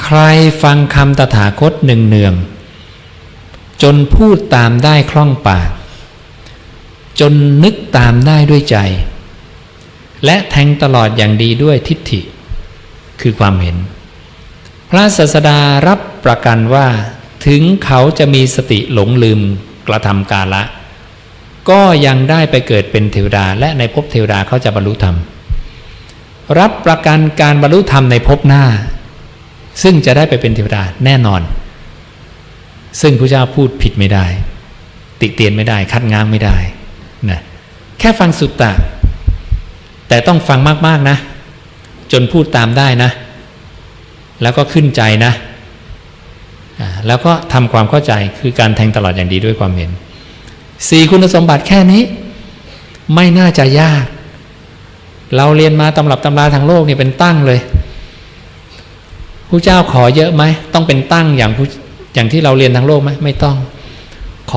ใครฟังคำตถาคตหนึ่งเนืองจนพูดตามได้คล่องปาก จนนึกตามได้ด้วยใจ และแทงตลอดอย่างดีด้วยทิฏฐิ คือความเห็น พระศาสดารับประกันว่า ถึงเขาจะมีสติหลงลืมกระทำกาละ ก็ยังได้ไปเกิดเป็นเทวดา และในภพเทวดาเขาจะบรรลุธรรม รับประกันการบรรลุธรรมในภพหน้า ซึ่งจะได้ไปเป็นเทวดาแน่นอน ซึ่งพระเจ้าพูดผิดไม่ได้ ติเตียนไม่ได้ คัดง้างไม่ได้นะแค่ฟังสุตตะ แต่ต้องฟังมาก ๆ นะ จนพูดตามได้นะ แล้วก็ขึ้นใจนะ แล้วก็ทำความเข้าใจคือการแทงตลอดอย่างดีด้วยความเห็นสี่คุณสมบัติแค่นี้ ไม่น่าจะยาก เราเรียนมาตำรับตำราทางโลกนี่เป็นตั้งเลย ผู้เจ้าขอเยอะไหมต้องเป็นตั้งอย่างผู้อย่างที่เราเรียนทางโลกไหมไม่ต้อง